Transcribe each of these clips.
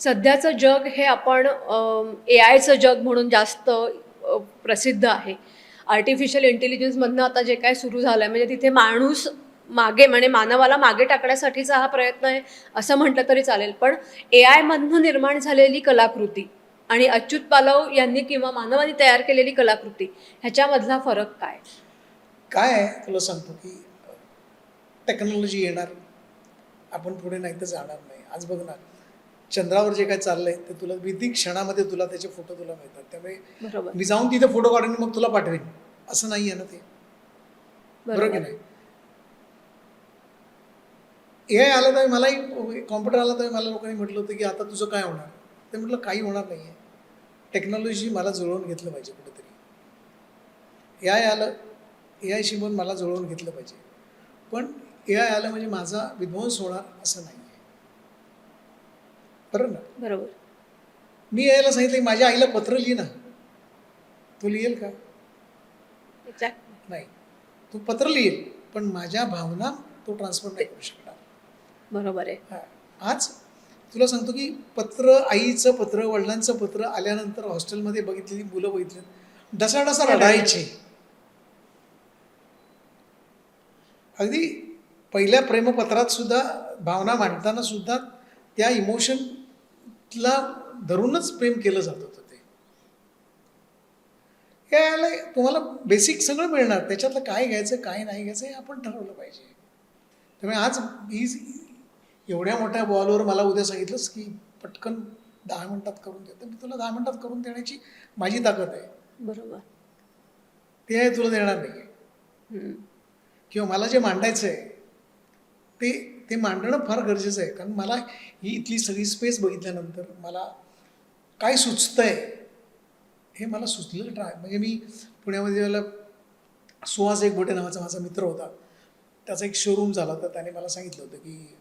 सध्याचं जग हे आपण ए आयचं जग म्हणून जास्त प्रसिद्ध आहे. आर्टिफिशियल इंटेलिजन्समधनं आता जे काय सुरू झालं आहे म्हणजे तिथे माणूस मागे म्हणजे मानवाला मागे टाकण्यासाठीचा हा प्रयत्न आहे असं म्हटलं तरी चालेल. पण ए आयमधनं निर्माण झालेली कलाकृती आणि अच्युत पालव यांनी किंवा मानवाने तयार केलेली कलाकृती ह्याच्यामधला फरक काय? काय आहे? तुला सांगतो की टेक्नॉलॉजी येणार आपण पुढे नाही तर जाणार नाही. आज बघ ना चंद्रावर जे काय चाललंय ते तुला विधी क्षणामध्ये तुला त्याचे फोटो तुला मिळतात. त्यामुळे मी जाऊन तिथे फोटो काढून मग तुला पाठवेन. असं नाही आहे ना ते. बरोबर की नाही? ए आय आलं तर मलाही कॉम्प्युटर आला तर मला लोकांनी म्हटलं होतं की आता तुझं काय होणार? ते म्हटलं काही होणार नाही आहे टेक्नॉलॉजी मला जुळवून घेतलं पाहिजे कुठेतरी. ए आय आलं ए आय शिवून मला जुळवून घेतलं पाहिजे. पण ए आय आलं म्हणजे माझा विध्वंस होणार असं नाही बरं ना बरोबर. मी यायला सांगितलं माझ्या आईला पत्र लिही ना तू लिहिल का. नाही. तू पत्र लिहिल पण माझ्या भावना तो ट्रान्सफर नाही करू शकणार. बरोबर आहे. आज तुला सांगतो की पत्र आईचं पत्र वडिलांचं पत्र आल्यानंतर हॉस्टेलमध्ये बघितलेली मुलं बघितली. डसाडसा रडायचे. अगदी पहिल्या प्रेमपत्रात सुद्धा भावना मांडताना सुद्धा त्या इमोशनला धरूनच प्रेम केलं जात होतं ते. हे याला तुम्हाला बेसिक सगळं मिळणार. त्याच्यातलं काय घ्यायचं काय नाही घ्यायचं हे आपण ठरवलं पाहिजे. त्यामुळे आज ही एवढ्या मोठ्या बॉलवर मला उद्या सांगितलंस की पटकन दहा मिनिटात करून दे. तर मी तुला दहा मिनिटात करून देण्याची माझी ताकद आहे. बरोबर. ते आहे तुला देणार नाही. किंवा मला जे मांडायचं आहे ते ते मांडणं फार गरजेचं आहे. कारण मला ही इथली सगळी स्पेस बघितल्यानंतर मला काय सुचतं आहे हे मला सुचलेलं ट्राय म्हणजे मी पुण्यामध्ये मला सुहास एक बोटे नावाचा माझा मित्र होता त्याचा एक शोरूम झाला होता. त्याने मला सांगितलं होतं की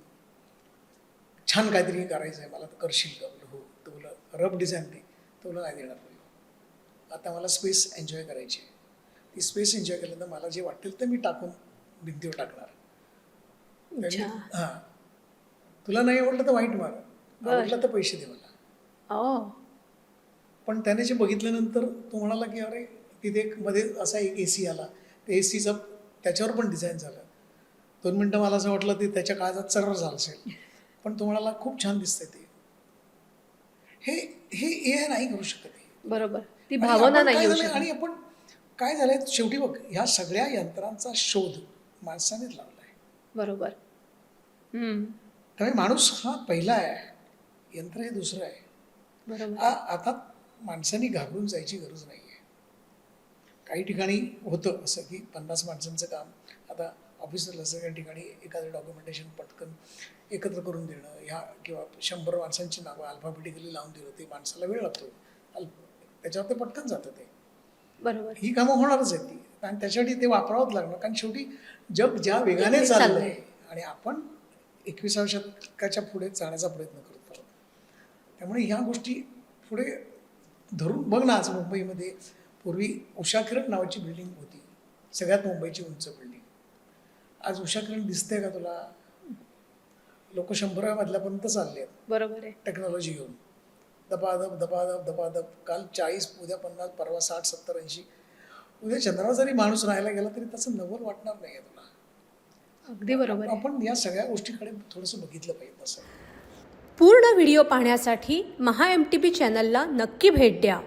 छान काहीतरी करायचं आहे. मला तर करशील का? बोललो हो. तर बोला रफ डिझाईन दे. तर बोला नाही देणार. बोललो आता मला स्पेस एन्जॉय करायची आहे. ती स्पेस एन्जॉय केल्यानंतर मला जे वाटेल ते मी टाकून भिंतीवर टाकणार. हां. तुला नाही आवडलं तर वाईट मार. आवडलं तर पैसे दे मला. ओ. पण त्याने जे बघितल्यानंतर तो म्हणाला की अरे तिथे एक मध्ये असा एक ए सी आला. त्या ए सीचा त्याच्यावर पण डिझाईन झालं. दोन मिनटं मला असं वाटलं ते त्याच्या काळात सर्व झालं असेल. पण तो म्हणाला खूप छान दिसतंय ते. हे हे ए नाही करू शकत हे. बरोबर. ती भावना आपण नाही आणि आपण काय झालंय शेवटी बघ ह्या सगळ्या यंत्रांचा शोध माणसानेच लावला आहे बरोबर. त्यामुळे माणूस हा पहिला आहे. यंत्र हे दुसरं आहे. आता माणसांनी घाबरून जायची गरज नाही आहे काही ठिकाणी होतं असं की पन्नास माणसांचं काम आता ऑफिसला सगळ्या ठिकाणी एखादं डॉक्युमेंटेशन पटकन एकत्र करून देणं ह्या किंवा शंभर माणसांची नावं अल्फाबेटिकली लावून दिलं ते माणसाला वेळ लागतो. त्याच्यावर ते पटकन जातं ते. बरोबर. ही कामं होणारच आहेत ती. कारण त्याच्यासाठी ते वापरावंच लागणार कारण शेवटी जग ज्या वेगाने चाललंय. आणि आपण एकविसाव्या शतकाच्या पुढे जाण्याचा प्रयत्न करत आहोत त्यामुळे ह्या गोष्टी पुढे धरून बघ ना आज मुंबईमध्ये पूर्वी उषा किरण नावाची बिल्डिंग होती. सगळ्यात मुंबईची उंच बिल्डिंग आज उषा किरण दिसते का तुला? लोक शंभराव्या मधल्यापर्यंत चालले आहेत. बरोबर आहे. टेक्नॉलॉजी घेऊन. दपादप दपादप दपादप काल चाळीस उद्या पन्नास परवा साठ सत्तर ऐंशी. उद्या चंद्रावर जरी माणूस राहायला गेला तरी त्याचं नवल वाटणार नाही आहे तुला. अगदी बरोबर आपण या सगळ्या गोष्टीकडे थोडंसं बघितलं पाहिजे तसं पूर्ण व्हिडिओ पाहण्यासाठी महा एम टी पी चॅनलला नक्की भेट द्या.